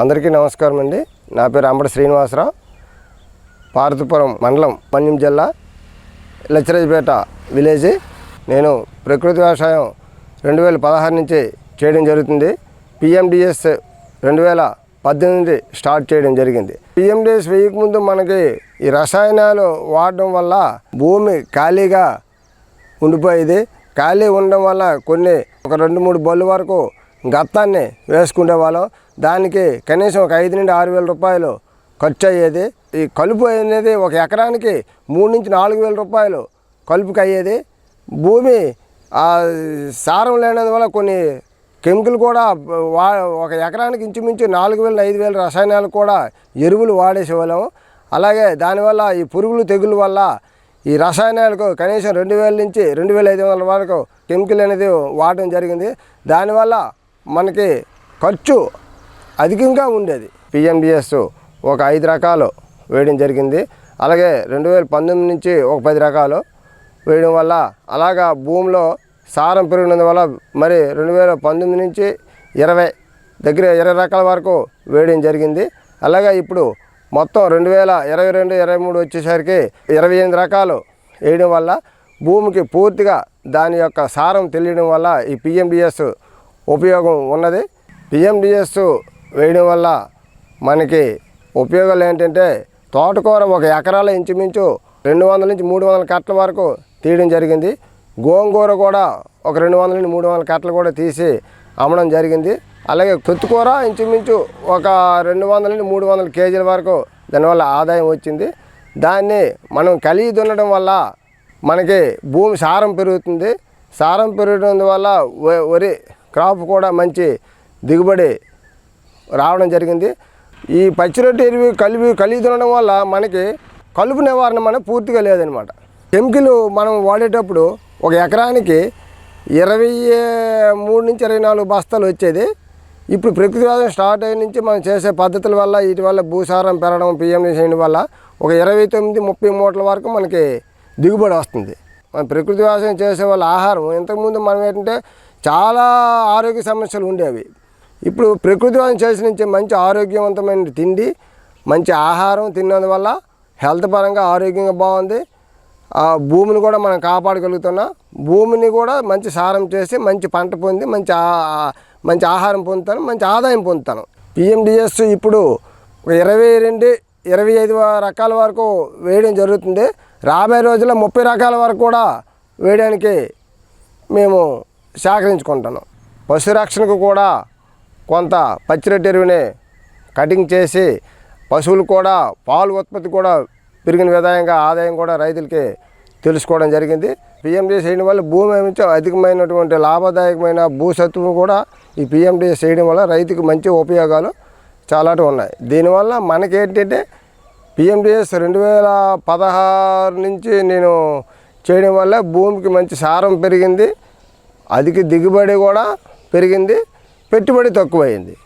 అందరికీ నమస్కారం అండి. నా పేరు అంబడి శ్రీనివాసరావు. పార్వతీపురం మండలం మన్యం జిల్లా లచ్చరాజపేట విలేజ్. నేను ప్రకృతి వ్యవసాయం రెండు వేల పదహారు నుంచి చేయడం జరుగుతుంది. పిఎండిఎస్ రెండు వేల పద్దెనిమిది స్టార్ట్ చేయడం జరిగింది. పిఎండిఎస్ వేయకముందు మనకి ఈ రసాయనాలు వాడడం వల్ల భూమి ఖాళీగా ఉండిపోయేది. ఖాళీ ఉండడం వల్ల కొన్ని ఒక రెండు మూడు బళ్ళు వరకు గత్తాన్ని వేసుకునే వాళ్ళం దానికి కనీసం ఒక ఐదు నుండి ఆరు వేల రూపాయలు ఖర్చు అయ్యేది ఈ కలుపు అనేది ఒక ఎకరానికి మూడు నుంచి నాలుగు వేల రూపాయలు కలుపుకి అయ్యేది. భూమి సారం లేనందువల్ల కొన్ని కెమికల్ కూడా వా ఒక ఎకరానికి ఇంచుమించు నాలుగు వేల ఐదు వేల రసాయనాలు కూడా ఎరువులు వాడేసేవాళ్ళం. అలాగే దానివల్ల ఈ పురుగులు తెగులు వల్ల ఈ రసాయనాలకు కనీసం రెండు వేల నుంచి రెండు వేల ఐదు వందల వరకు కెమికల్ అనేది వాడడం జరిగింది. దానివల్ల మనకి ఖర్చు అధికంగా ఉండేది. పిఎండిఎస్ ఒక ఐదు రకాలు వేయడం జరిగింది. అలాగే రెండు వేల పంతొమ్మిది నుంచి ఒక పది రకాలు వేయడం వల్ల అలాగా భూమిలో సారం పెరిగినందు వల్ల మరి రెండు వేల పంతొమ్మిది నుంచి ఇరవై దగ్గర ఇరవై రకాల వరకు వేయడం జరిగింది. అలాగే ఇప్పుడు మొత్తం రెండు వేల ఇరవై రెండు ఇరవై మూడు వచ్చేసరికి ఇరవై ఎనిమిది రకాలు వేయడం వల్ల భూమికి పూర్తిగా దాని యొక్క సారం తెలియడం వల్ల ఈ పిఎండిఎస్ ఉపయోగం ఉన్నది. పిఎండిఎస్ వేయడం వల్ల మనకి ఉపయోగాలు ఏంటంటే తోటకూర ఒక ఎకరాల ఇంచుమించు రెండు వందల నుంచి మూడు వందల కట్టల వరకు తీయడం జరిగింది. గోంగూర కూడా ఒక రెండు వందల నుంచి మూడు వందల కట్టలు కూడా తీసి అమ్మడం జరిగింది. అలాగే కొత్తుకూర ఇంచుమించు ఒక రెండు వందల నుంచి మూడు వందల కేజీల వరకు దానివల్ల ఆదాయం వచ్చింది. దాన్ని మనం కలిగి దున్నడం వల్ల మనకి భూమి సారం పెరుగుతుంది. సారం పెరగడం వల్ల వ- వరి క్రాప్ కూడా మంచి దిగుబడి రావడం జరిగింది. ఈ పచ్చిరొట్టు ఎరువు కలిపి కలిగి తినడం వల్ల మనకి కలుపు నివారణ మనకు పూర్తిగా లేదనమాట. కెమికల్ మనం వాడేటప్పుడు ఒక ఎకరానికి ఇరవై మూడు నుంచి ఇరవై నాలుగు బస్తాలు వచ్చేది. ఇప్పుడు ప్రకృతి వ్యవసాయం స్టార్ట్ అయిన నుంచి మనం చేసే పద్ధతుల వల్ల వీటి వల్ల భూసారం పెరగడం పిఎం చేయడం వల్ల ఒక ఇరవై తొమ్మిది ముప్పై మూటల వరకు మనకి దిగుబడి వస్తుంది. మన ప్రకృతి వ్యవసాయం చేసే వాళ్ళ ఆహారం ఇంతకుముందు మనం ఏంటంటే చాలా ఆరోగ్య సమస్యలు ఉండేవి. ఇప్పుడు ప్రకృతి వ్యవసాయం చేసిన నుంచి మంచి ఆరోగ్యవంతమైన తిండి మంచి ఆహారం తిన్నందువల్ల హెల్త్ పరంగా ఆరోగ్యంగా బాగుంది. ఆ భూమిని కూడా మనం కాపాడగలుగుతున్నాం. భూమిని కూడా మంచి సారం చేసి మంచి పంట పొంది మంచి మంచి ఆహారం పొందుతాను మంచి ఆదాయం పొందుతాను. పిఎండిఎస్ ఇప్పుడు ఒక ఇరవై రెండు ఇరవై ఐదు రకాల వరకు వేయడం జరుగుతుంది. రాబోయే రోజుల్లో ముప్పై రకాల వరకు కూడా వేయడానికి మేము సేకరించుకుంటాను పశు రక్షణకు కూడా కొంత పచ్చిరొట్టు ఎరువుని కటింగ్ చేసి పశువులు కూడా పాలు ఉత్పత్తి కూడా పెరిగిన విధంగా ఆదాయం కూడా రైతులకి తెలుసుకోవడం జరిగింది. పిఎండి చేయడం వల్ల భూమి నుంచి అధికమైనటువంటి లాభదాయకమైన భూసత్వం కూడా ఈ పిఎండి చేయడం వల్ల రైతుకు మంచి ఉపయోగాలు చాలా ఉన్నాయి. దీనివల్ల మనకేంటంటే పిఎండిఎస్ రెండు వేల పదహారు నుంచి నేను చేయడం వల్ల భూమికి మంచి సారం పెరిగింది. అధిక దిగుబడి కూడా పెరిగింది. పెట్టుబడి తక్కువైంది.